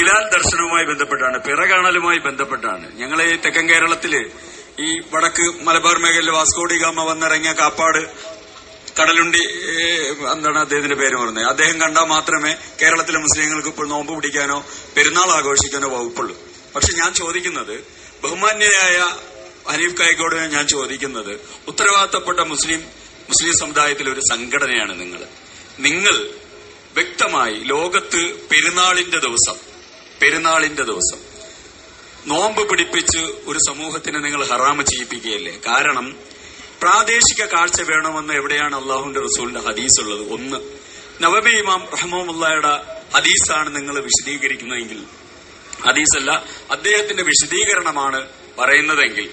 ഹിലാൽ ദർശനവുമായി ബന്ധപ്പെട്ടാണ് പിറകാണലുമായി ബന്ധപ്പെട്ടാണ്. ഞങ്ങളെ തെക്കൻ കേരളത്തിൽ ഈ വടക്ക് മലബാർ മേഖലയിൽ വാസ്കോഡി ഗാമ വന്നിറങ്ങിയ കാപ്പാട് കടലുണ്ടി എന്താണ് അദ്ദേഹത്തിന്റെ പേര് പറഞ്ഞത് അദ്ദേഹം കണ്ടാൽ മാത്രമേ കേരളത്തിലെ മുസ്ലിങ്ങൾക്ക് ഇപ്പോൾ നോമ്പ് പിടിക്കാനോ പെരുന്നാൾ ആഘോഷിക്കാനോ വകുപ്പുള്ളൂ. പക്ഷെ ഞാൻ ചോദിക്കുന്നത് ബഹുമാന്യനായ ഹനീഫ് കായ്ക്കോട് ഞാൻ ചോദിക്കുന്നത് ഉത്തരവാദിത്തപ്പെട്ട മുസ്ലിം മുസ്ലിം സമുദായത്തിലെ ഒരു സംഘടനയാണ് നിങ്ങൾ. നിങ്ങൾ വ്യക്തമായി ലോകത്ത് പെരുന്നാളിന്റെ ദിവസം പെരുന്നാളിന്റെ ദിവസം. നോമ്പ് പിടിപ്പിച്ച് ഒരു സമൂഹത്തിനെ നിങ്ങൾ ഹറാമ ചെയ്യിപ്പിക്കുകയല്ലേ? കാരണം പ്രാദേശിക കാഴ്ച വേണമെന്ന് എവിടെയാണ് അള്ളാഹുന്റെ റസൂലിന്റെ ഹദീസ് ഉള്ളത് ഒന്ന് നവബി ഇമാം റഹ്മുള്ളയുടെ ഹദീസാണ് നിങ്ങൾ വിശദീകരിക്കുന്നതെങ്കിൽ. ഹദീസല്ല അദ്ദേഹത്തിന്റെ വിശദീകരണമാണ് പറയുന്നതെങ്കിൽ.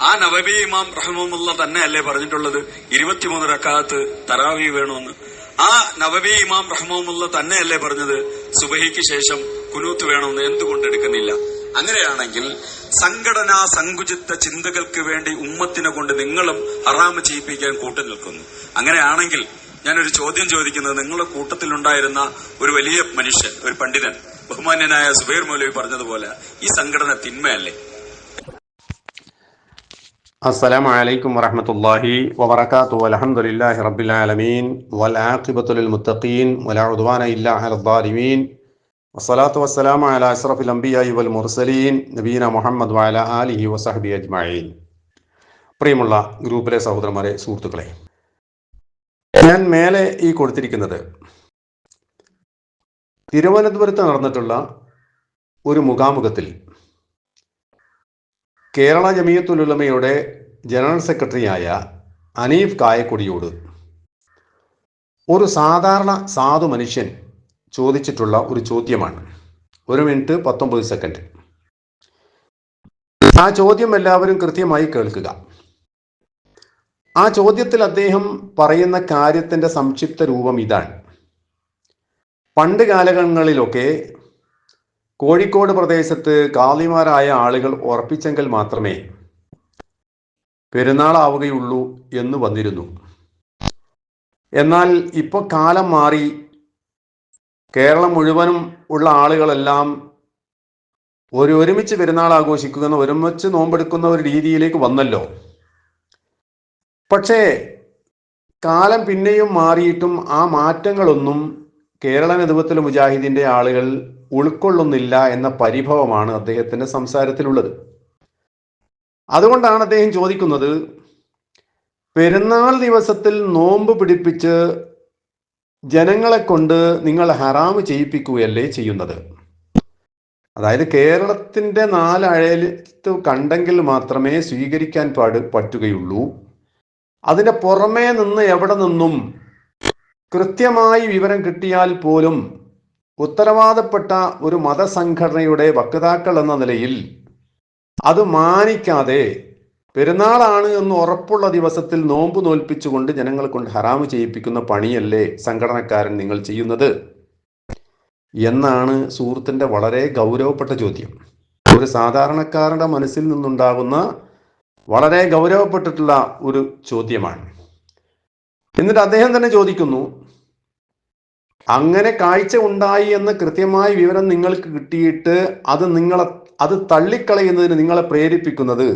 ആ നവബി ഇമാം റഹ്മുള്ള തന്നെ അല്ലേ പറഞ്ഞിട്ടുള്ളത്? ഇരുപത്തിമൂന്ന് റക്കാത്ത് തറാവി വേണമെന്ന് ആ നവബി ഇമാം റഹ്മുള്ള തന്നെയല്ലേ പറഞ്ഞത്? സുബഹിക്ക് ശേഷം കുനൂത്ത് വേണമെന്ന് എന്തുകൊണ്ട് എടുക്കുന്നില്ല അങ്ങനെയാണെങ്കിൽ സംഘടനാ സങ്കുചിത ചിന്തകൾക്ക് വേണ്ടി ഉമ്മത്തിനെ കൊണ്ട് നിങ്ങളും ഹറാമ് ചെയ്യിപ്പിക്കാൻ കൂട്ടു നിൽക്കുന്നു അങ്ങനെയാണെങ്കിൽ ഞാനൊരു ചോദ്യം ചോദിക്കുന്നത് നിങ്ങളുടെ കൂട്ടത്തിലുണ്ടായിരുന്ന ഒരു വലിയ മനുഷ്യൻ ഒരു പണ്ഡിതൻ ബഹുമാന്യനായ സുബൈർ മൗലവി പറഞ്ഞതുപോലെ ഈ സംഘടന തിന്മയല്ലേ السلام عليكم ورحمة الله وبركاته والحمد لله رب العالمين والعاقبة للمتقين ولا عدوان إلا على الظالمين വസ്സലാത്തു വസ്സലാം അല അഷ്റഫിൽ അംബിയായി വൽ മുർസലീൻ നബീന മുഹമ്മദ് വാല ആലിഹി വസഹബി അജ്മായീൻ പ്രിയമുള്ള ഗ്രൂപ്പിലെ സഹോദരന്മാരെ സുഹൃത്തുക്കളെ ഞാൻ മേലെ ഈ കൊടുത്തിരിക്കുന്നത് തിരുവനന്തപുരത്ത് നടന്നിട്ടുള്ള ഒരു മുഖാമുഖത്തിൽ കേരള ജമിയത്തുലുലമയുടെ ജനറൽ സെക്രട്ടറിയായ അനീഫ് കായക്കൊടിയോട് ഒരു സാധാരണ സാധു മനുഷ്യൻ ചോദിച്ചിട്ടുള്ള ഒരു ചോദ്യമാണ്. ഒരു മിനിറ്റ് പത്തൊമ്പത് സെക്കൻഡ് ആ ചോദ്യം എല്ലാവരും കൃത്യമായി കേൾക്കുക. ആ ചോദ്യത്തിൽ അദ്ദേഹം പറയുന്ന കാര്യത്തിന്റെ സംക്ഷിപ്ത രൂപം ഇതാണ്. പണ്ട് കാലങ്ങളിലൊക്കെ കോഴിക്കോട് പ്രദേശത്ത് കാളിമാരായ ആളുകൾ ഉറപ്പിച്ചെങ്കിൽ മാത്രമേ പെരുന്നാളാവുകയുള്ളൂ എന്ന് വന്നിരുന്നു. എന്നാൽ ഇപ്പോൾ കാലം മാറി കേരളം മുഴുവനും ഉള്ള ആളുകളെല്ലാം ഒരു ഒരുമിച്ച് പെരുന്നാൾ ആഘോഷിക്കുന്ന ഒരുമിച്ച് നോമ്പെടുക്കുന്ന ഒരു രീതിയിലേക്ക് വന്നല്ലോ. പക്ഷേ കാലം പിന്നെയും മാറിയിട്ടും ആ മാറ്റങ്ങളൊന്നും കേരള നേതൃത്വത്തിൽ മുജാഹിദിന്റെ ആളുകൾ ഉൾക്കൊള്ളുന്നില്ല എന്ന പരിഭവമാണ് അദ്ദേഹത്തിന്റെ സംസാരത്തിലുള്ളത്. അതുകൊണ്ടാണ് അദ്ദേഹം ചോദിക്കുന്നത് പെരുന്നാൾ ദിവസത്തിൽ നോമ്പ് പിടിപ്പിച്ച് ജനങ്ങളെ കൊണ്ട് നിങ്ങൾ ഹറാമ് ചെയ്യിപ്പിക്കുകയല്ലേ ചെയ്യുന്നത്? അതായത് കേരളത്തിന്റെ നാലഴലത്ത് കണ്ടെങ്കിൽ മാത്രമേ സ്വീകരിക്കാൻ പാട് പറ്റുകയുള്ളൂ. അതിന്റെ പുറമേ നിന്ന് എവിടെ നിന്നും കൃത്യമായി വിവരം കിട്ടിയാൽ പോലും ഉത്തരവാദപ്പെട്ട ഒരു മതസംഘടനയുടെ വക്താക്കൾ എന്ന നിലയിൽ അത് മാനിക്കാതെ പെരുന്നാളാണ് എന്ന് ഉറപ്പുള്ള ദിവസത്തിൽ നോമ്പ് നോൽപ്പിച്ചുകൊണ്ട് ജനങ്ങളെ കൊണ്ട് ഹറാമ് ചെയ്യിപ്പിക്കുന്ന പണിയല്ലേ സംഘടനക്കാരൻ നിങ്ങൾ ചെയ്യുന്നത്? എന്നാണ് സുഹൃത്തിന്റെ വളരെ ഗൗരവപ്പെട്ട ചോദ്യം. ഒരു സാധാരണക്കാരുടെ മനസ്സിൽ നിന്നുണ്ടാകുന്ന വളരെ ഗൗരവപ്പെട്ടിട്ടുള്ള ഒരു ചോദ്യമാണ്. എന്നിട്ട് അദ്ദേഹം തന്നെ ചോദിക്കുന്നു അങ്ങനെ കാഴ്ച ഉണ്ടായി എന്ന കൃത്യമായ വിവരം നിങ്ങൾക്ക് കിട്ടിയിട്ട് അത് നിങ്ങളെ അത് തള്ളിക്കളയുന്നതിന് നിങ്ങളെ പ്രേരിപ്പിക്കുന്നത്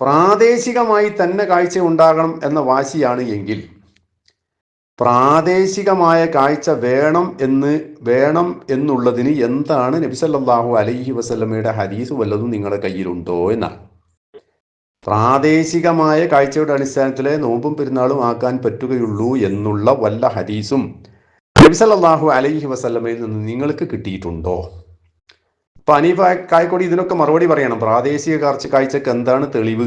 പ്രാദേശികമായി തന്നെ കാഴ്ച ഉണ്ടാകണം എന്ന വാശിയാണ് എങ്കിൽ. പ്രാദേശികമായ കാഴ്ച വേണം എന്ന് വേണം എന്നുള്ളതിന് എന്താണ് നബിസല്ലാഹു അലൈഹി വസ്ലമയുടെ ഹരീസ് വല്ലതും നിങ്ങളുടെ കയ്യിലുണ്ടോ എന്നാണ്. പ്രാദേശികമായ കാഴ്ചയുടെ അടിസ്ഥാനത്തിലെ നോമ്പും പെരുന്നാളും ആക്കാൻ പറ്റുകയുള്ളൂ എന്നുള്ള വല്ല ഹരീസും നബിസല്ലാഹു അലൈഹി വസ്ലമയിൽ നിന്ന് നിങ്ങൾക്ക് കിട്ടിയിട്ടുണ്ടോ? ഇപ്പൊ അനീഫ കായ്ക്കൊടി ഇതിനൊക്കെ മറുപടി പറയണം. പ്രാദേശിക കാർച്ച കാഴ്ചക്ക് എന്താണ് തെളിവ്?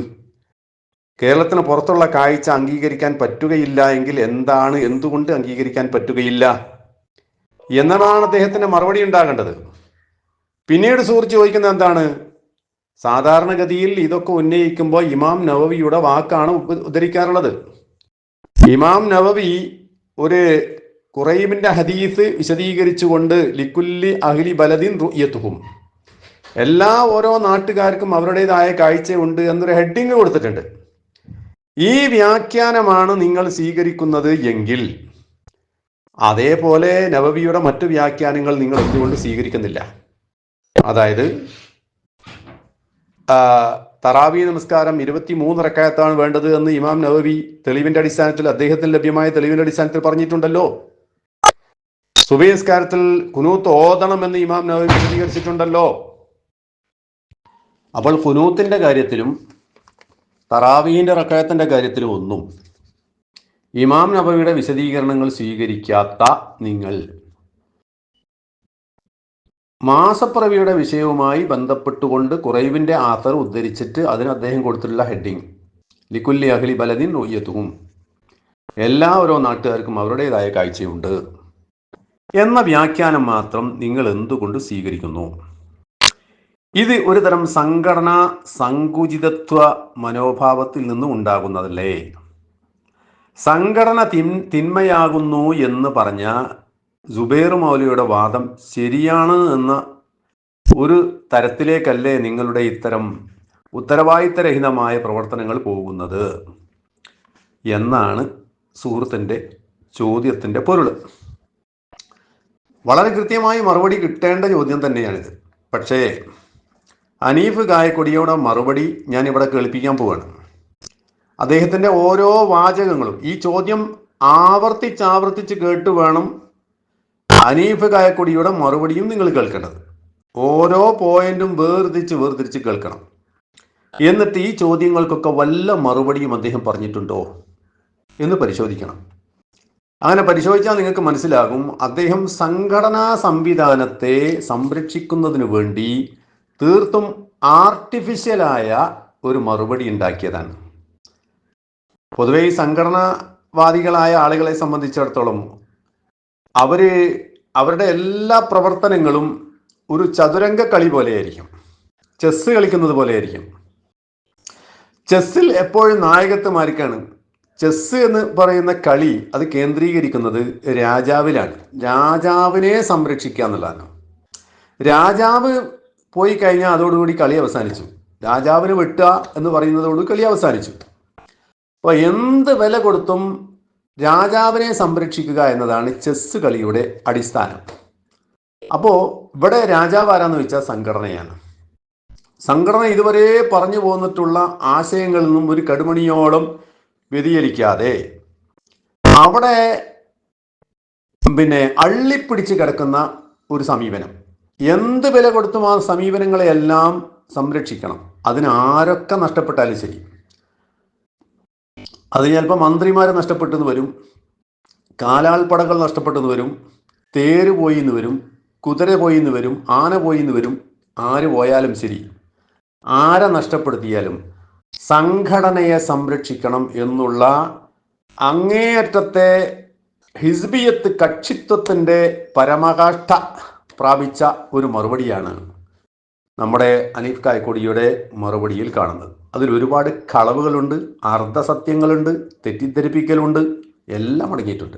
കേരളത്തിന് പുറത്തുള്ള കാഴ്ച അംഗീകരിക്കാൻ പറ്റുകയില്ല എങ്കിൽ എന്താണ് എന്തുകൊണ്ട് അംഗീകരിക്കാൻ പറ്റുകയില്ല? എന്നതാണ് അദ്ദേഹത്തിന്റെ മറുപടി ഉണ്ടാകേണ്ടത്. പിന്നീട് സുഹൃത്ത് ചോദിക്കുന്നത് എന്താണ്? സാധാരണഗതിയിൽ ഇതൊക്കെ ഉന്നയിക്കുമ്പോൾ ഇമാം നവവിയുടെ വാക്കാണ് ഉദ്ധരിക്കാറുള്ളത്. ഇമാം നവവി ഒരു കുറൈബിന്റെ ഹദീസ് വിശദീകരിച്ചുകൊണ്ട് ലിക്കുല്ലി അഹ്ലി ബലദിൻ റുയത്തുഹും. എല്ലാ ഓരോ നാട്ടുകാർക്കും അവരുടേതായ കാഴ്ചയുണ്ട് എന്നൊരു ഹെഡിങ് കൊടുത്തിട്ടുണ്ട്. ഈ വ്യാഖ്യാനമാണ് നിങ്ങൾ സ്വീകരിക്കുന്നത് എങ്കിൽ അതേപോലെ നവബിയുടെ മറ്റു വ്യാഖ്യാനങ്ങൾ നിങ്ങൾ എന്തുകൊണ്ട് സ്വീകരിക്കുന്നില്ല? അതായത് തറാവി നമസ്കാരം ഇരുപത്തി മൂന്ന് റക്കായത്താണ് വേണ്ടത് എന്ന് ഇമാം നവവി തെളിവിന്റെ അടിസ്ഥാനത്തിൽ അദ്ദേഹത്തിന് ലഭ്യമായ തെളിവിന്റെ അടിസ്ഥാനത്തിൽ പറഞ്ഞിട്ടുണ്ടല്ലോ. സുബൈ നമസ്കാരത്തിൽ കുനൂത്ത് ഓതണം എന്ന് ഇമാം നവവി വിശദീകരിച്ചിട്ടുണ്ടല്ലോ അപ്പോൾ കുനൂത്തിന്റെ കാര്യത്തിലും തറാവീന്റെ റക്കയത്തിന്റെ കാര്യത്തിലും ഒന്നും ഇമാം നബവിയുടെ വിശദീകരണങ്ങൾ സ്വീകരിക്കാത്ത നിങ്ങൾ. മാസപ്പിറവിയുടെ വിഷയവുമായി ബന്ധപ്പെട്ടുകൊണ്ട് കുറൈവിന്റെ ആത്തർ ഉദ്ധരിച്ചിട്ട് അതിന് അദ്ദേഹം കൊടുത്തിട്ടുള്ള ഹെഡിങ്. ലിക്കുല്ലി അഹ്ലി ബലദിൻ റൊയ്യത്തും എല്ലാ ഓരോ നാട്ടുകാർക്കും അവരുടേതായ കാഴ്ചയുണ്ട്. എന്ന വ്യാഖ്യാനം മാത്രം നിങ്ങൾ എന്തുകൊണ്ട് സ്വീകരിക്കുന്നു? ഇത് ഒരു തരം സംഘടനാ സങ്കുചിതത്വ മനോഭാവത്തിൽ നിന്നും ഉണ്ടാകുന്നതല്ലേ? സംഘടന തിൻ തിന്മയാകുന്നു എന്ന് പറഞ്ഞ ജുബൈർ മൗലിയുടെ വാദം ശരിയാണ് എന്ന ഒരു തരത്തിലേക്കല്ലേ നിങ്ങളുടെ ഇത്തരം ഉത്തരവാദിത്തരഹിതമായ പ്രവർത്തനങ്ങൾ പോകുന്നത് എന്നാണ് സുഹൃത്തിന്റെ ചോദ്യത്തിന്റെ പൊരുൾ. വളരെ കൃത്യമായി മറുപടി കിട്ടേണ്ട ചോദ്യം തന്നെയാണിത്. പക്ഷേ അനീഫ് ഗായക്കൊടിയുടെ മറുപടി ഞാൻ ഇവിടെ കേൾപ്പിക്കാൻ പോവാണ്. അദ്ദേഹത്തിന്റെ ഓരോ വാചകങ്ങളും ഈ ചോദ്യം ആവർത്തിച്ചാവർത്തിച്ച് കേട്ട് വേണം അനീഫ് ഗായക്കൊടിയുടെ മറുപടിയും നിങ്ങൾ കേൾക്കേണ്ടത്. ഓരോ പോയിന്റും വേർതിരിച്ച് വേർതിരിച്ച് കേൾക്കണം. എന്നിട്ട് ഈ ചോദ്യങ്ങൾക്കൊക്കെ വല്ല മറുപടിയും അദ്ദേഹം പറഞ്ഞിട്ടുണ്ടോ എന്ന് പരിശോധിക്കണം. അങ്ങനെ പരിശോധിച്ചാൽ നിങ്ങൾക്ക് മനസ്സിലാകും അദ്ദേഹം സംഘടനാ സംവിധാനത്തെ സംരക്ഷിക്കുന്നതിന് വേണ്ടി തീർത്തും ആർട്ടിഫിഷ്യലായ ഒരു മറുപടി ഉണ്ടാക്കിയതാണ്. പൊതുവെ ഈ സംഘടനാവാദികളായ ആളുകളെ സംബന്ധിച്ചിടത്തോളം അവർ അവരുടെ എല്ലാ പ്രവർത്തനങ്ങളും ഒരു ചതുരംഗ കളി പോലെയായിരിക്കും. ചെസ് കളിക്കുന്നത് പോലെയായിരിക്കും. ചെസ്സിൽ എപ്പോഴും നായകത്വമാർക്കാണ് ചെസ് എന്ന് പറയുന്ന കളി അത് കേന്ദ്രീകരിക്കുന്നത് രാജാവിലാണ്. രാജാവിനെ സംരക്ഷിക്കുക എന്നുള്ളതാണ്. രാജാവ് പോയി കഴിഞ്ഞാൽ അതോടുകൂടി കളി അവസാനിച്ചു. രാജാവിന് വെട്ടുക എന്ന് പറയുന്നതോട് കളി അവസാനിച്ചു. അപ്പോൾ എന്ത് വില കൊടുത്തും രാജാവിനെ സംരക്ഷിക്കുക എന്നതാണ് ചെസ് കളിയുടെ അടിസ്ഥാനം. അപ്പോൾ ഇവിടെ രാജാവ് ആരാന്ന് വെച്ചാൽ സംഘടനയാണ്. സംഘടന ഇതുവരെ പറഞ്ഞു പോന്നിട്ടുള്ള ആശയങ്ങളിൽ നിന്നും ഒരു കടുമണിയോളം വ്യതിചലിക്കാതെ അവിടെ പിന്നെ അള്ളിപ്പിടിച്ച് കിടക്കുന്ന ഒരു സമീപനം. എന്ത് വില കൊടുത്തും ആ സമീപനങ്ങളെയെല്ലാം സംരക്ഷിക്കണം. അതിനാരൊക്കെ നഷ്ടപ്പെട്ടാലും ശരി. അത് ചിലപ്പോൾ മന്ത്രിമാർ നഷ്ടപ്പെട്ടെന്ന് വരും. കാലാൾപ്പടകൾ നഷ്ടപ്പെട്ടെന്ന് വരും. തേര് പോയി എന്ന് വരും. കുതിര പോയി എന്ന് വരും. ആന പോയി എന്ന് വരും. ആര് പോയാലും ശരി. ആരെ നഷ്ടപ്പെടുത്തിയാലും സംഘടനയെ സംരക്ഷിക്കണം എന്നുള്ള അങ്ങേയറ്റത്തെ ഹിസ്ബിയത്ത് കക്ഷിത്വത്തിന്റെ പരമകാഷ്ഠ. പ്രാപിച്ച ഒരു മറുപടിയാണ് നമ്മുടെ അനീഫ് കായ്ക്കൊടിയുടെ മറുപടിയിൽ കാണുന്നത്. അതിൽ ഒരുപാട് കളവുകളുണ്ട് അർദ്ധസത്യങ്ങളുണ്ട് തെറ്റിദ്ധരിപ്പിക്കലുണ്ട് എല്ലാം അടങ്ങിയിട്ടുണ്ട്.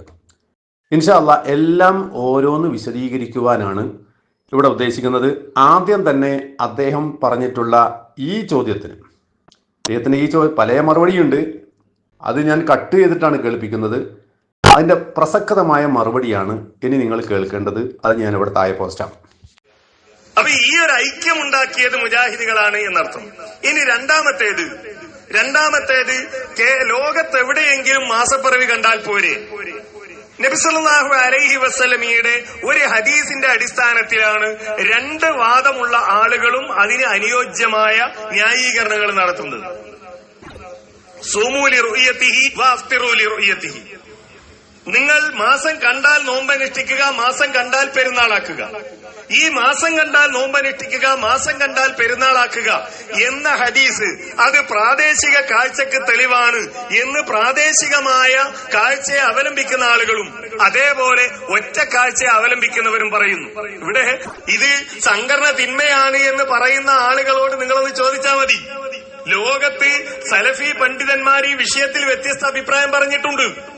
ഇൻഷാല്ല എല്ലാം ഓരോന്ന് വിശദീകരിക്കുവാനാണ് ഇവിടെ ഉദ്ദേശിക്കുന്നത്. ആദ്യം തന്നെ അദ്ദേഹം പറഞ്ഞിട്ടുള്ള ഈ ചോദ്യത്തിന്. അദ്ദേഹത്തിന് ഈ ചോദ്യം പല മറുപടിയുണ്ട്. അത് ഞാൻ കട്ട് ചെയ്തിട്ടാണ് കേൾപ്പിക്കുന്നത്. അതിന്റെ പ്രസക്തമായ മറുപടിയാണ് ഇനി നിങ്ങൾ കേൾക്കേണ്ടത്. അത് ഞാൻ ഇവിടെ താഴെ പോസ്റ്റാണ് അപ്പൊ ഈ ഒരു ഐക്യം ഉണ്ടാക്കിയത് മുജാഹിദികളാണ് എന്നർത്ഥം. ഇനി രണ്ടാമത്തേത് രണ്ടാമത്തേത് ലോകത്തെവിടെയെങ്കിലും മാസപ്പിറവി കണ്ടാൽ പോരെ? നബിസല്ലാഹു അലൈഹി വസ്ലമിയുടെ ഒരു ഹദീസിന്റെ അടിസ്ഥാനത്തിലാണ് രണ്ട് വാദമുള്ള ആളുകളും അതിന് അനുയോജ്യമായ ന്യായീകരണങ്ങൾ നടത്തുന്നത്. സോമൂലി റുയ്യത്തിഹി വാഫ്തിറൂലി റുയ്യത്തിഹി നിങ്ങൾ മാസം കണ്ടാൽ നോമ്പനുഷ്ഠിക്കുക മാസം കണ്ടാൽ പെരുന്നാളാക്കുക. ഈ മാസം കണ്ടാൽ നോമ്പനുഷ്ഠിക്കുക മാസം കണ്ടാൽ പെരുന്നാളാക്കുക എന്ന ഹദീസ് അത് പ്രാദേശിക കാഴ്ചക്ക് തെളിവാണ് എന്ന് പ്രാദേശികമായ കാഴ്ചയെ അവലംബിക്കുന്ന ആളുകളും അതേപോലെ ഒറ്റ കാഴ്ചയെ അവലംബിക്കുന്നവരും പറയുന്നു. ഇവിടെ ഇത് സംഘടന തിന്മയാണ് എന്ന് പറയുന്ന ആളുകളോട് നിങ്ങളൊന്ന് ചോദിച്ചാൽ മതി. ലോകത്ത് സലഫി പണ്ഡിതന്മാർ ഈ വിഷയത്തിൽ വ്യത്യസ്ത അഭിപ്രായം പറഞ്ഞിട്ടുണ്ട്.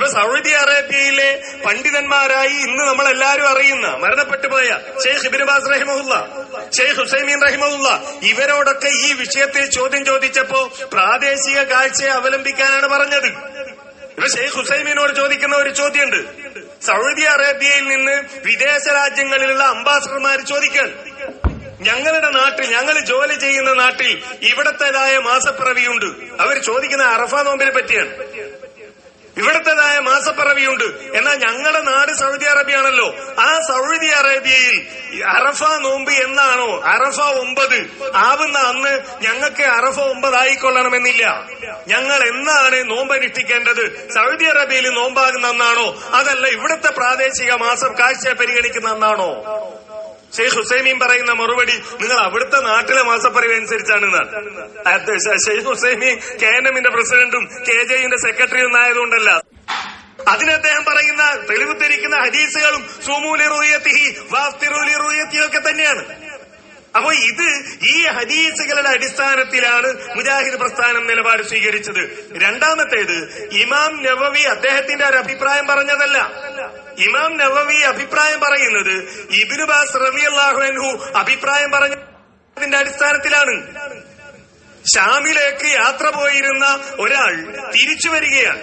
ഇപ്പൊ സൗദി അറേബ്യയിലെ പണ്ഡിതന്മാരായി ഇന്ന് നമ്മൾ എല്ലാവരും അറിയുന്ന മരണപ്പെട്ടുപോയ ഷെയ്ഖ് ഇബിൻബാസ് റഹിമുല്ല ഷെയ്ഖ് ഹുസൈമീൻ റഹിമുല്ല ഇവരോടൊക്കെ ഈ വിഷയത്തിൽ ചോദ്യം ചോദിച്ചപ്പോ പ്രാദേശിക കാഴ്ചയെ അവലംബിക്കാനാണ് പറഞ്ഞത്. ഇപ്പൊ ഷെയ്ഖ് ഹുസൈമീനോട് ചോദിക്കുന്ന ഒരു ചോദ്യമുണ്ട്. സൗദി അറേബ്യയിൽ നിന്ന് വിദേശ രാജ്യങ്ങളിലുള്ള അംബാസഡർമാർ ചോദിക്കാൻ ഞങ്ങളുടെ നാട്ടിൽ ഞങ്ങൾ ജോലി ചെയ്യുന്ന നാട്ടിൽ ഇവിടത്തേതായ മാസപ്പിറവിയുണ്ട്. അവർ ചോദിക്കുന്ന അറഫ നോമ്പിനെ പറ്റിയാണ്. ഇവിടത്തേതായ മാസപ്പിറവിയുണ്ട്. എന്നാൽ ഞങ്ങളുടെ നാട് സൗദി അറേബ്യയാണല്ലോ. ആ സൗദി അറേബ്യയിൽ അറഫ നോമ്പ് എന്നാണോ? അറഫ ഒമ്പത്. ആവുന്ന അന്ന് ഞങ്ങൾക്ക് അറഫ ഒമ്പതായിക്കൊള്ളണമെന്നില്ല. ഞങ്ങൾ എന്നാണ് നോമ്പ് അനുഷ്ഠിക്കേണ്ടത് സൗദി അറേബ്യയിൽ നോമ്പാകുന്ന അന്നാണോ? അതല്ല ഇവിടുത്തെ പ്രാദേശിക മാസം കാഴ്ച പരിഗണിക്കുന്ന അന്നാണോ? ഷെയ്ഖ് ഹുസൈമീൻ പറയുന്ന മറുപടി നിങ്ങൾ അവിടുത്തെ നാട്ടിലെ മാസപ്പറിവ് അനുസരിച്ചാണ് ഷെയ്ഖ് ഹുസൈമീൻ കെ എൻ എമ്മിന്റെ പ്രസിഡന്റും കെ ജെ യുന്റെ സെക്രട്ടറിയും ആയതുകൊണ്ടല്ല അതിന് അദ്ദേഹം പറയുന്ന തെളിവ് തിരിക്കുന്ന ഹദീസുകളും സുമൂലി റൂയത്തിഹി വാഫ്തിറൂലി റുയത്തിയൊക്കെ തന്നെയാണ്. അപ്പോ ഇത് ഈ ഹദീസുകളുടെ അടിസ്ഥാനത്തിലാണ് മുജാഹിദ് പ്രസ്ഥാനം നിലപാട് സ്വീകരിച്ചത്. രണ്ടാമത്തേത് ഇമാം നവവി അദ്ദേഹത്തിന്റെ ഒരു അഭിപ്രായം പറഞ്ഞതല്ല. ഇമാം നവവി അഭിപ്രായം പറയുന്നത് ഇബിനു ബാസ് റളിയല്ലാഹു അൻഹു അഭിപ്രായം പറഞ്ഞതിന്റെ അടിസ്ഥാനത്തിലാണ്. ഷാമിലേക്ക് യാത്ര പോയിരുന്ന ഒരാൾ തിരിച്ചു വരികയാണ്.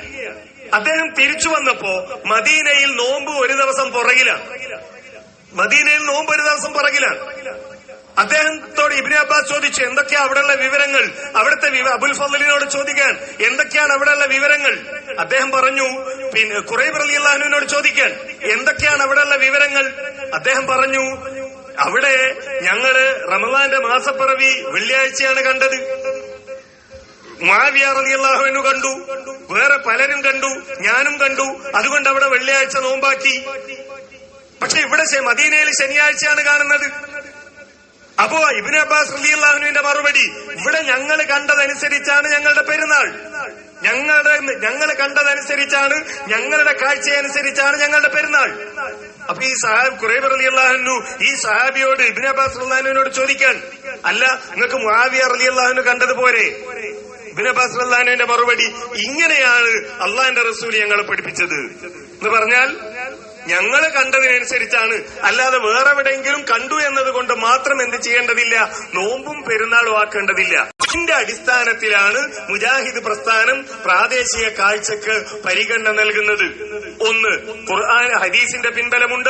അദ്ദേഹം തിരിച്ചു വന്നപ്പോ മദീനയിൽ നോമ്പ് ഒരു ദിവസം പുറകിലാണ്. മദീനയിൽ നോമ്പ് ഒരു ദിവസം പുറകിലാണ്. അദ്ദേഹത്തോട് ഇബിനെ അബ്ബാസ് ചോദിച്ചു എന്തൊക്കെയാ അവിടെയുള്ള വിവരങ്ങൾ? അവിടുത്തെ അബുൽ ഫലിനോട് ചോദിക്കാൻ എന്തൊക്കെയാണ് അവിടെയുള്ള വിവരങ്ങൾ? അദ്ദേഹം പറഞ്ഞു പിന്നെ കുറേ അലി അള്ളാഹുവിനോട് ചോദിക്കാൻ എന്തൊക്കെയാണ് അവിടെയുള്ള വിവരങ്ങൾ? അദ്ദേഹം പറഞ്ഞു അവിടെ ഞങ്ങൾ റമദാന്റെ മാസപ്പിറവി വെള്ളിയാഴ്ചയാണ് കണ്ടത്. മാവിയ റളിയല്ലാഹുവിനു കണ്ടു വേറെ പലരും കണ്ടു ഞാനും കണ്ടു. അതുകൊണ്ട് അവിടെ വെള്ളിയാഴ്ച നോമ്പാക്കി. പക്ഷെ ഇവിടെ മദീനയിൽ ശനിയാഴ്ചയാണ് കാണുന്നത്. അപ്പോ ഇബിന് അബ്ബാസ് റളിയല്ലാഹുവിന്റെ മറുപടി ഇവിടെ ഞങ്ങൾ കണ്ടതനുസരിച്ചാണ് ഞങ്ങളുടെ പെരുന്നാൾ. ഞങ്ങളുടെ ഞങ്ങൾ കണ്ടതനുസരിച്ചാണ് ഞങ്ങളുടെ കാഴ്ചയനുസരിച്ചാണ് ഞങ്ങളുടെ പെരുന്നാൾ. അപ്പൊ ഈ സഹാബ് കുറേബ് റളിയല്ലാഹു ഈ സഹാബിയോട് ഇബിന് അബ്ബാസ് റളിയല്ലാഹുവിനോട് ചോദിക്കാൻ അല്ല നിങ്ങൾക്ക് മുആവിയ റളിയല്ലാഹു കണ്ടതുപോലെ ഇബിന് അബ്ബാസ് റളിയല്ലാഹുവിന്റെ മറുപടി ഇങ്ങനെയാണ് അള്ളാഹിന്റെ റസൂൽ ഞങ്ങളെ പഠിപ്പിച്ചത്. എന്ന് പറഞ്ഞാൽ ഞങ്ങൾ കണ്ടതിനനുസരിച്ചാണ്. അല്ലാതെ വേറെ എവിടെയെങ്കിലും കണ്ടു എന്നതുകൊണ്ട് മാത്രം എന്ത് ചെയ്യേണ്ടതില്ല? നോമ്പും പെരുന്നാളും ആക്കേണ്ടതില്ല. ഇതിന്റെ അടിസ്ഥാനത്തിലാണ് മുജാഹിദ് പ്രസ്ഥാനം പ്രാദേശിക കാഴ്ചക്ക് പരിഗണന നൽകുന്നത്. ഒന്ന് ഖുർആൻ ഹദീസിന്റെ പിൻബലമുണ്ട്.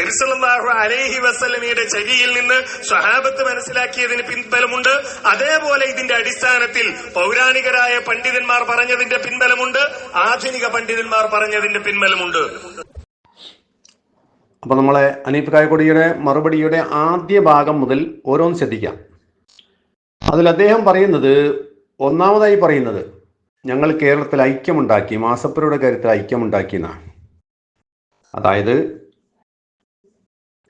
നബിസല്ലാഹു അലൈഹി വസല്ലമയുടെ ചരിയിൽ നിന്ന് സ്വഹാബത്ത് മനസ്സിലാക്കിയതിന് പിൻബലമുണ്ട്. അതേപോലെ ഇതിന്റെ അടിസ്ഥാനത്തിൽ പൗരാണികരായ പണ്ഡിതന്മാർ പറഞ്ഞതിന്റെ പിൻബലമുണ്ട്. ആധുനിക പണ്ഡിതന്മാർ പറഞ്ഞതിന്റെ പിൻബലമുണ്ട്. അപ്പോൾ നമ്മളെ അനീഫ് കായക്കൊടിയുടെ മറുപടിയുടെ ആദ്യ ഭാഗം മുതൽ ഓരോന്ന് ശ്രദ്ധിക്കാം. അതിൽ അദ്ദേഹം പറയുന്നത് ഒന്നാമതായി പറയുന്നത് ഞങ്ങൾ കേരളത്തിൽ ഐക്യമുണ്ടാക്കി മാസപ്പുരയുടെ കാര്യത്തിൽ ഐക്യമുണ്ടാക്കി എന്നാണ്. അതായത്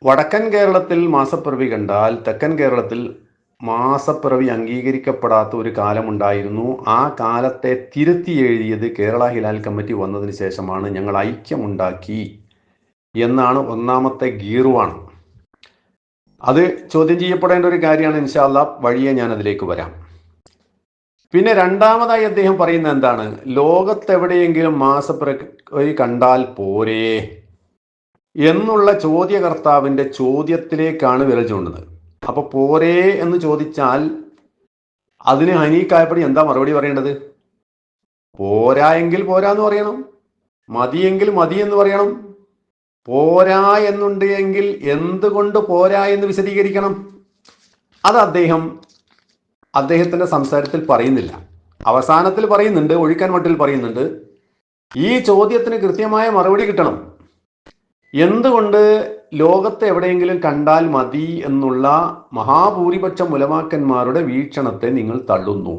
വടക്കൻ കേരളത്തിൽ മാസപ്പിറവി കണ്ടാൽ തെക്കൻ കേരളത്തിൽ മാസപ്പിറവി അംഗീകരിക്കപ്പെടാത്ത ഒരു കാലമുണ്ടായിരുന്നു. ആ കാലത്തെ തിരുത്തി എഴുതിയത് കേരള ഹിലാൽ കമ്മിറ്റി വന്നതിന് ശേഷമാണ് ഞങ്ങൾ ഐക്യമുണ്ടാക്കി. എന്നാണ് ഒന്നാമത്തെ ഗീറുവാണ് അത് ചോദ്യം ചെയ്യപ്പെടേണ്ട ഒരു കാര്യമാണ് ഇൻഷാല്ല വഴിയെ ഞാൻ അതിലേക്ക് വരാം. പിന്നെ രണ്ടാമതായി അദ്ദേഹം പറയുന്നത് എന്താണ്? ലോകത്തെവിടെയെങ്കിലും മാസപ്പിറവി കണ്ടാൽ പോരേ എന്നുള്ള ചോദ്യകർത്താവിന്റെ ചോദ്യത്തിലേക്കാണ് വിരൽ ചൂണ്ടുന്നത്. അപ്പൊ പോരേ എന്ന് ചോദിച്ചാൽ അതിന് ഹനീക്കായപ്പടി എന്താ മറുപടി പറയേണ്ടത്? പോരാ എങ്കിൽ പോരാ എന്ന് പറയണം. മതിയെങ്കിൽ മതി എന്ന് പറയണം. പോരാ എന്നുണ്ട് എങ്കിൽ എന്തുകൊണ്ട് പോരാ എന്ന് വിശദീകരിക്കണം? അത് അദ്ദേഹം അദ്ദേഹത്തിന്റെ സംസാരത്തിൽ പറയുന്നില്ല. അവസാനത്തിൽ പറയുന്നുണ്ട് ഒഴിക്കാൻ മട്ടിൽ പറയുന്നുണ്ട് ഈ ചോദ്യത്തിന് കൃത്യമായ മറുപടി കിട്ടണം. എന്തുകൊണ്ട് ലോകത്തെ എവിടെയെങ്കിലും കണ്ടാൽ മതി എന്നുള്ള മഹാഭൂരിപക്ഷം മുലമാക്കന്മാരുടെ വീക്ഷണത്തെ നിങ്ങൾ തള്ളുന്നു.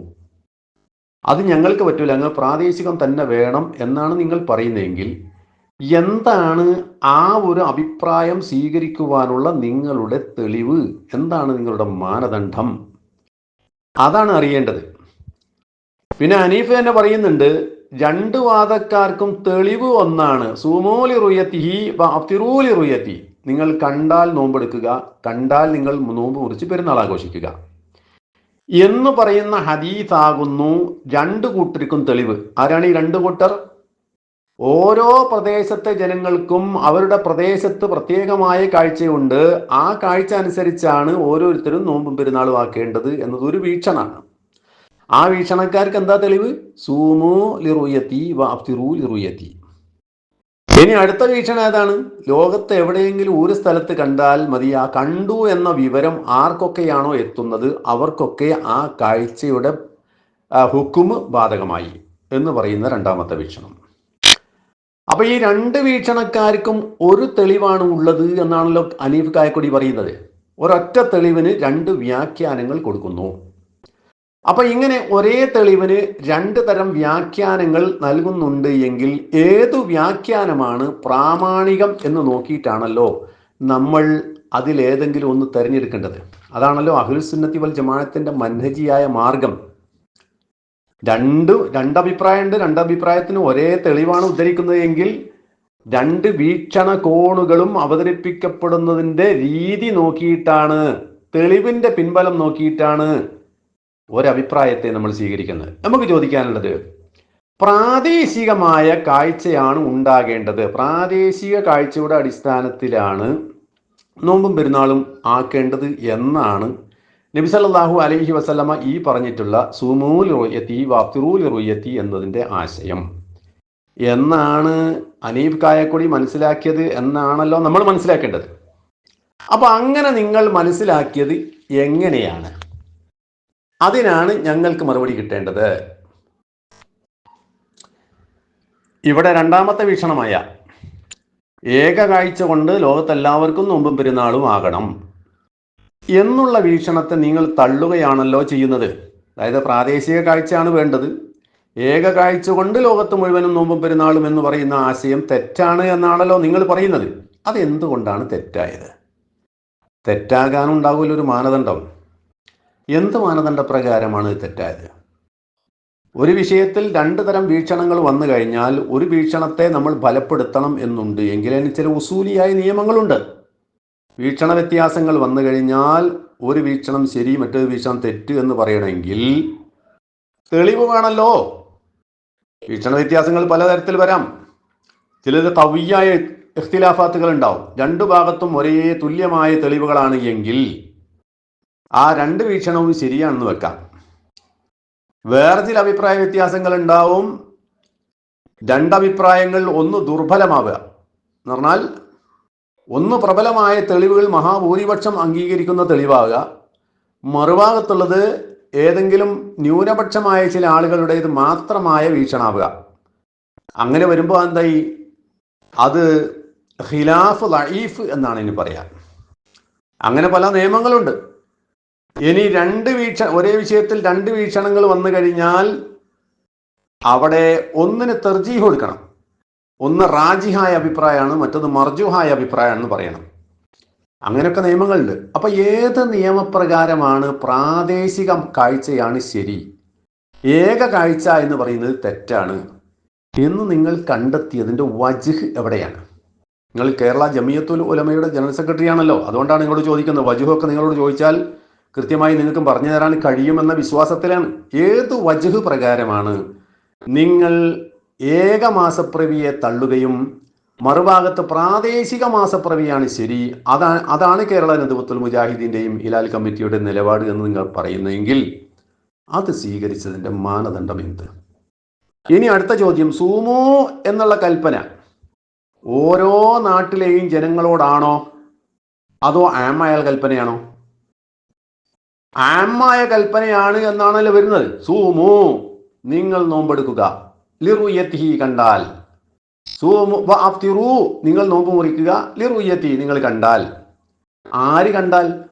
അത് ഞങ്ങൾക്ക് പറ്റൂല അങ്ങ് പ്രാദേശികം തന്നെ വേണം എന്നാണ് നിങ്ങൾ പറയുന്നതെങ്കിൽ എന്താണ് ആ ഒരു അഭിപ്രായം സ്വീകരിക്കുവാനുള്ള നിങ്ങളുടെ തെളിവ്? എന്താണ് നിങ്ങളുടെ മാനദണ്ഡം? അതാണ് അറിയേണ്ടത്. പിന്നെ അനീഫ് തന്നെ പറയുന്നുണ്ട് രണ്ട് വാദക്കാർക്കും തെളിവ് ഒന്നാണ്. സുമോലി റുയത്തിഹി അഫ്തിറൂലി റുയത്തി. നിങ്ങൾ കണ്ടാൽ നോമ്പെടുക്കുക കണ്ടാൽ നിങ്ങൾ നോമ്പ് മുറിച്ച് പെരുന്നാൾ ആഘോഷിക്കുക. എന്ന് പറയുന്ന ഹദീസ് ഹദീസാകുന്നു രണ്ട് കൂട്ടർക്കും തെളിവ്. ആരാണ് ഈ രണ്ട് കൂട്ടർ? ഓരോ പ്രദേശത്തെ ജനങ്ങൾക്കും അവരുടെ പ്രദേശത്ത് പ്രത്യേകമായ കാഴ്ചയുണ്ട്. ആ കാഴ്ച അനുസരിച്ചാണ് ഓരോരുത്തരും നോമ്പും പെരുന്നാളും ആക്കേണ്ടത് എന്നത് ഒരു വീക്ഷണമാണ്. ആ വീക്ഷണക്കാർക്ക് എന്താ തെളിവ്? സൂമു ലിറുയത്തി വാഫ്തിറു ലിറുയത്തി ഇനി അടുത്ത വീക്ഷണം ഏതാണ്? ലോകത്ത് എവിടെയെങ്കിലും ഒരു സ്ഥലത്ത് കണ്ടാൽ മതി. ആ കണ്ടു എന്ന വിവരം ആർക്കൊക്കെയാണോ എത്തുന്നത്? അവർക്കൊക്കെ ആ കാഴ്ചയുടെ ഹുക്കും ബാധകമായി എന്ന് പറയുന്ന രണ്ടാമത്തെ വീക്ഷണം. അപ്പൊ ഈ രണ്ട് വീക്ഷണക്കാർക്കും ഒരു തെളിവാണ് ഉള്ളത് എന്നാണല്ലോ അനീഫ് കായക്കൊടി പറയുന്നത്. ഒരൊറ്റ തെളിവിന് രണ്ട് വ്യാഖ്യാനങ്ങൾ കൊടുക്കുന്നു. അപ്പൊ ഇങ്ങനെ ഒരേ തെളിവിന് രണ്ട് തരം വ്യാഖ്യാനങ്ങൾ നൽകുന്നുണ്ട് എങ്കിൽ ഏതു വ്യാഖ്യാനമാണ് പ്രാമാണികം എന്ന് നോക്കിയിട്ടാണല്ലോ നമ്മൾ അതിലേതെങ്കിലും ഒന്ന് തിരഞ്ഞെടുക്കേണ്ടത്. അതാണല്ലോ അഹുൽസുന്നത്തി വൽ ജമാഅത്തിന്റെ മൻഹജിയായ മാർഗം. രണ്ട് രണ്ടഭിപ്രായമുണ്ട്. രണ്ടഭിപ്രായത്തിന് ഒരേ തെളിവാണ് ഉദ്ധരിക്കുന്നത് എങ്കിൽ രണ്ട് വീക്ഷണ കോണുകളും അവതരിപ്പിക്കപ്പെടുന്നതിന്റെ രീതി നോക്കിയിട്ടാണ് തെളിവിന്റെ പിൻബലം നോക്കിയിട്ടാണ് ഒരഭിപ്രായത്തെ നമ്മൾ സ്വീകരിക്കുന്നത്. നമുക്ക് ചോദിക്കാനുള്ളത് പ്രാദേശികമായ കാഴ്ചയാണ് ഉണ്ടാകേണ്ടത്. പ്രാദേശിക കാഴ്ചയുടെ അടിസ്ഥാനത്തിലാണ് നോമ്പും പെരുന്നാളും ആക്കേണ്ടത് എന്നാണ് നബി സല്ലല്ലാഹു അലൈഹി വസല്ലമ ഈ പറഞ്ഞിട്ടുള്ള സുമൂൽ റൊയ്യത്തി വാപ്തിറൂൽ റൊയ്യത്തി എന്നതിന്റെ ആശയം. എന്നാണ് അനീബ് കായക്കൊടി മനസ്സിലാക്കിയത് എന്നാണല്ലോ നമ്മൾ മനസ്സിലാക്കേണ്ടത്. അപ്പൊ അങ്ങനെ നിങ്ങൾ മനസ്സിലാക്കിയത് എങ്ങനെയാണ്? അതിനാണ് ഞങ്ങൾക്ക് മറുപടി കിട്ടേണ്ടത്. ഇവിടെ രണ്ടാമത്തെ വീക്ഷണമായ ഏക കാഴ്ച കൊണ്ട് ലോകത്തെല്ലാവർക്കും നോമ്പും പെരുന്നാളും ആകണം. എന്നുള്ള വീക്ഷണത്തെ നിങ്ങൾ തള്ളുകയാണല്ലോ ചെയ്യുന്നത്. അതായത് പ്രാദേശിക കാഴ്ചയാണ് വേണ്ടത്. ഏക കാഴ്ച കൊണ്ട് ലോകത്ത് മുഴുവനും നോമ്പും പെരുന്നാളും എന്ന് പറയുന്ന ആശയം തെറ്റാണ് എന്നാണല്ലോ നിങ്ങൾ പറയുന്നത്. അതെന്തുകൊണ്ടാണ് തെറ്റായത്? തെറ്റാകാനുണ്ടാവില്ല ഒരു മാനദണ്ഡം. എന്ത് മാനദണ്ഡ പ്രകാരമാണ് തെറ്റായത്? ഒരു വിഷയത്തിൽ രണ്ട് തരം വീക്ഷണങ്ങൾ വന്നു കഴിഞ്ഞാൽ ഒരു വീക്ഷണത്തെ നമ്മൾ ബലപ്പെടുത്തണം എന്നുണ്ട്. എങ്കിൽ അതിന് ചില ഉസൂലിയായ നിയമങ്ങളുണ്ട്. വീക്ഷണ വ്യത്യാസങ്ങൾ വന്നു കഴിഞ്ഞാൽ ഒരു വീക്ഷണം ശരി മറ്റൊരു വീക്ഷണം തെറ്റ് എന്ന് പറയണമെങ്കിൽ തെളിവ് വേണമല്ലോ വീക്ഷണ വ്യത്യാസങ്ങൾ പലതരത്തിൽ വരാം. ചിലത് കവ്യായ ഇഖ്തിലാഫാത്തുകൾ ഉണ്ടാവും. രണ്ടു ഭാഗത്തും ഒരേ തുല്യമായ തെളിവുകളാണ് എങ്കിൽ ആ രണ്ട് വീക്ഷണവും ശരിയാണെന്ന് വെക്കാം. വേറെ ചില അഭിപ്രായ വ്യത്യാസങ്ങൾ ഉണ്ടാവും. രണ്ടഭിപ്രായങ്ങൾ ഒന്ന് ദുർബലമാവുക. എന്ന് പറഞ്ഞാൽ ഒന്ന് പ്രബലമായ തെളിവുകൾ മഹാഭൂരിപക്ഷം അംഗീകരിക്കുന്ന തെളിവാകുക. മറുഭാഗത്തുള്ളത് ഏതെങ്കിലും ന്യൂനപക്ഷമായ ചില ആളുകളുടേത് മാത്രമായ വീക്ഷണാവുക അങ്ങനെ വരുമ്പോൾ എന്തായി? അത് ഖിലാഫ് ലഈഫ് എന്നാണ് ഇനി പറയാ. അങ്ങനെ പല നിയമങ്ങളുണ്ട്. ഇനി രണ്ട് വീക്ഷ ഒരേ വിഷയത്തിൽ രണ്ട് വീക്ഷണങ്ങൾ വന്നു കഴിഞ്ഞാൽ അവിടെ ഒന്നിന് തെർജീഹ് കൊടുക്കണം. ഒന്ന് റാജിഹായ അഭിപ്രായമാണ് മറ്റൊന്ന് മർജുഹായ അഭിപ്രായമാണെന്ന് പറയണം. അങ്ങനെയൊക്കെ നിയമങ്ങളുണ്ട്. അപ്പൊ ഏത് നിയമപ്രകാരമാണ് പ്രാദേശിക കാഴ്ചയാണ് ശരി? ഏക കാഴ്ച എന്ന് പറയുന്നത് തെറ്റാണ്. എന്ന് നിങ്ങൾ കണ്ടെത്തിയതിന്റെ വജുഹ് എവിടെയാണ്? നിങ്ങൾ കേരള ജമിയത്തുൽ ഉലമയുടെ ജനറൽ സെക്രട്ടറി ആണല്ലോ അതുകൊണ്ടാണ് നിങ്ങളോട് ചോദിക്കുന്നത്. വജുഹൊക്കെ നിങ്ങളോട് ചോദിച്ചാൽ കൃത്യമായി നിങ്ങൾക്ക് പറഞ്ഞു തരാൻ കഴിയുമെന്ന വിശ്വാസത്തിലാണ്. ഏത് വജുഹ് പ്രകാരമാണ് നിങ്ങൾ ഏക മാസപ്രവിയെ തള്ളുകയും മറുഭാഗത്ത് പ്രാദേശിക മാസപ്രവിയാണ് ശരി. അതാണ് അതാണ് കേരള നേതൃത്വത്തിൽ മുജാഹിദീന്റെയും ഹിലാൽ കമ്മിറ്റിയുടെ നിലപാട് എന്ന് നിങ്ങൾ പറയുന്നെങ്കിൽ അത് സ്വീകരിച്ചതിന്റെ മാനദണ്ഡം എന്ത്? ഇനി അടുത്ത ചോദ്യം സൂമോ എന്നുള്ള കൽപ്പന ഓരോ നാട്ടിലെയും ജനങ്ങളോടാണോ അതോ ആമായ കൽപ്പനയാണോ? ആമായ കൽപ്പനയാണ് എന്നാണല്ലോ വരുന്നത്. സൂമു നിങ്ങൾ നോമ്പെടുക്കുക. ലിറുയത്തി കണ്ടാൽ. സൂമു നിങ്ങൾ നോമ്പ് മുറിക്കുക. ലിറുയത്തി നിങ്ങൾ കണ്ടാൽ. ആര് കണ്ടാൽ?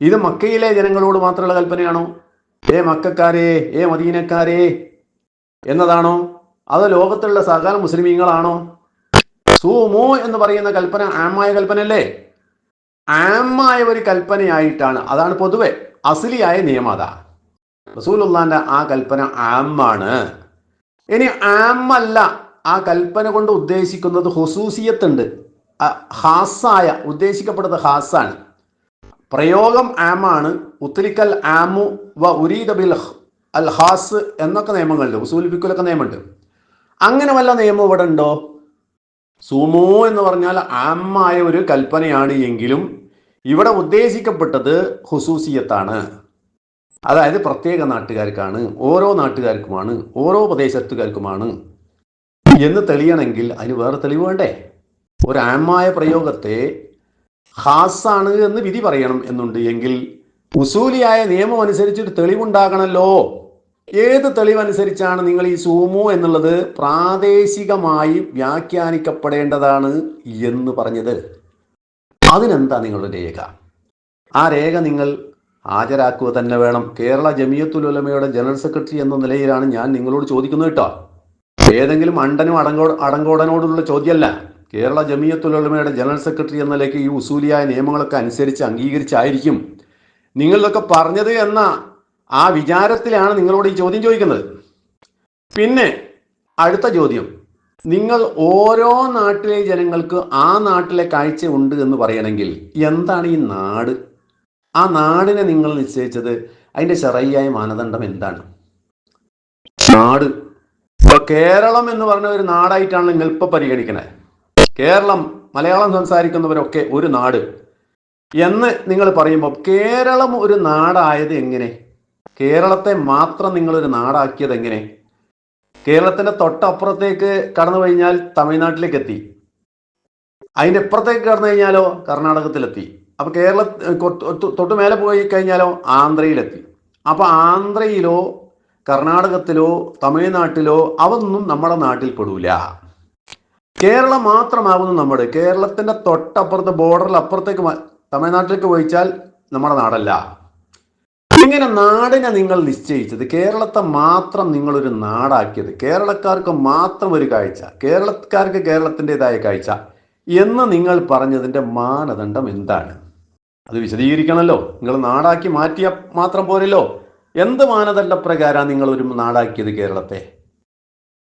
ഇത് മക്കയിലെ ജനങ്ങളോട് മാത്രമുള്ള കൽപ്പനയാണോ? ഏ മക്കാരെ ഏ മദീനക്കാരെ എന്നതാണോ? അത് ലോകത്തുള്ള സകല മുസ്ലിമീങ്ങളാണോ? സൂമു എന്ന് പറയുന്ന കൽപ്പന ആമായ കൽപ്പനയല്ലേ? ആമായ ഒരു കൽപ്പനയായിട്ടാണ്. അതാണ് പൊതുവെ അസിലിയായ നിയമം അതാ. റസൂലുള്ളാന്റെ ആ കൽപ്പന ആമാണ്. ഇനി ആമല്ല ആ കൽപ്പന കൊണ്ട് ഉദ്ദേശിക്കുന്നത് ഹുസൂസിയത്തുണ്ട്. ഹാസായ ഉദ്ദേശിക്കപ്പെടുന്നത് ഹാസാണ്. പ്രയോഗം ആമാണ് ഉത്തരിക്കൽ ആമു വ ഉരീദ ബിൽ അൽ ഹാസ് എന്നൊക്കെ നിയമങ്ങളുണ്ട് ഉസൂൽ ഫിക്കുലൊക്കെ നിയമമുണ്ട്. അങ്ങനെ വല്ല നിയമം ഇവിടെ ഉണ്ടോ? സുമോ എന്ന് പറഞ്ഞാൽ ആമായ ഒരു കൽപ്പനയാണ് എങ്കിലും ഇവിടെ ഉദ്ദേശിക്കപ്പെട്ടത് ഹുസൂസിയത്താണ്. അതായത് പ്രത്യേക നാട്ടുകാർക്കാണ് ഓരോ നാട്ടുകാർക്കുമാണ് ഓരോ പ്രദേശത്തുകാർക്കുമാണ് എന്ന് തെളിയണമെങ്കിൽ അതിന് വേറെ തെളിവ് വേണ്ടേ? ഒരു ആമായ പ്രയോഗത്തെ ഹാസാണ് എന്ന് വിധി പറയണം എന്നുണ്ട് എങ്കിൽ ഉസൂലിയായ നിയമം അനുസരിച്ചിട്ട് തെളിവുണ്ടാകണമല്ലോ ഏത് തെളിവനുസരിച്ചാണ് നിങ്ങൾ ഈ സൂമു എന്നുള്ളത് പ്രാദേശികമായി വ്യാഖ്യാനിക്കപ്പെടേണ്ടതാണ് എന്ന് പറഞ്ഞത്? അതിനെന്താ നിങ്ങളുടെ രേഖ? ആ രേഖ നിങ്ങൾ ഹാജരാക്കുക തന്നെ വേണം. കേരള ജമിയത്തുൽ ഉലമയുടെ ജനറൽ സെക്രട്ടറി എന്ന നിലയിലാണ് ഞാൻ നിങ്ങളോട് ചോദിക്കുന്നത് കേട്ടോ. ഏതെങ്കിലും അണ്ടനും അടങ്കോ അടങ്കോടനോടുള്ള ചോദ്യമല്ല. കേരള ജമിയത്തുൽ ഉലമയുടെ ജനറൽ സെക്രട്ടറി എന്ന നിലയ്ക്ക് ഈ ഉസൂലിയായ നിയമങ്ങളൊക്കെ അനുസരിച്ച് അംഗീകരിച്ചായിരിക്കും. നിങ്ങളിതൊക്കെ പറഞ്ഞത് എന്ന ആ വിചാരത്തിലാണ് നിങ്ങളോട് ഈ ചോദ്യം ചോദിക്കുന്നത്. പിന്നെ അടുത്ത ചോദ്യം. നിങ്ങൾ ഓരോ നാട്ടിലെ ജനങ്ങൾക്ക് ആ നാട്ടിലെ കാഴ്ച ഉണ്ട് എന്ന് പറയണമെങ്കിൽ എന്താണ് ഈ നാട്? ആ നാടിനെ നിങ്ങൾ നിശ്ചയിച്ചത് അതിന്റെ ശറയ്യായ മാനദണ്ഡം എന്താണ്? നാട്. ഇപ്പൊ കേരളം എന്ന് പറഞ്ഞ ഒരു നാടായിട്ടാണ് നിങ്ങൾ ഇപ്പൊ പരിഗണിക്കണേ. കേരളം മലയാളം സംസാരിക്കുന്നവരൊക്കെ ഒരു നാട്. എന്ന് നിങ്ങൾ പറയുമ്പോൾ കേരളം ഒരു നാടായത് എങ്ങനെ? കേരളത്തെ മാത്രം നിങ്ങൾ ഒരു നാടാക്കിയത് എങ്ങനെ? കേരളത്തിന്റെ തൊട്ടപ്പുറത്തേക്ക് കടന്നു കഴിഞ്ഞാൽ തമിഴ്നാട്ടിലേക്ക് എത്തി അതിന്റെ ഇപ്പുറത്തേക്ക് കടന്നു കഴിഞ്ഞാലോ കർണാടകത്തിലെത്തി. അപ്പൊ കേരള തൊട്ട് മേലെ പോയി കഴിഞ്ഞാലോ ആന്ധ്രയിലെത്തി. അപ്പൊ ആന്ധ്രയിലോ കർണാടകത്തിലോ തമിഴ്നാട്ടിലോ അതൊന്നും നമ്മുടെ നാട്ടിൽ പെടൂല. കേരളം മാത്രമാകുന്നു നമ്മുടെ. കേരളത്തിന്റെ തൊട്ടപ്പുറത്ത് ബോർഡറിൽ അപ്പുറത്തേക്ക് തമിഴ്നാട്ടിലേക്ക് പോയിച്ചാൽ നമ്മുടെ നാടല്ല. ഇങ്ങനെ നാടിനെ നിങ്ങൾ നിശ്ചയിച്ചത് കേരളത്തെ മാത്രം നിങ്ങളൊരു നാടാക്കിയത് കേരളക്കാർക്ക് മാത്രം ഒരു കാഴ്ച കേരളക്കാർക്ക് കേരളത്തിന്റെതായ കാഴ്ച എന്ന് നിങ്ങൾ പറഞ്ഞതിന്റെ മാനദണ്ഡം എന്താണ്? അത് വിശദീകരിക്കണമല്ലോ നിങ്ങൾ നാടാക്കി മാറ്റിയ മാത്രം പോരല്ലോ. എന്ത് നിങ്ങൾ ഒരു നാടാക്കിയത് കേരളത്തെ?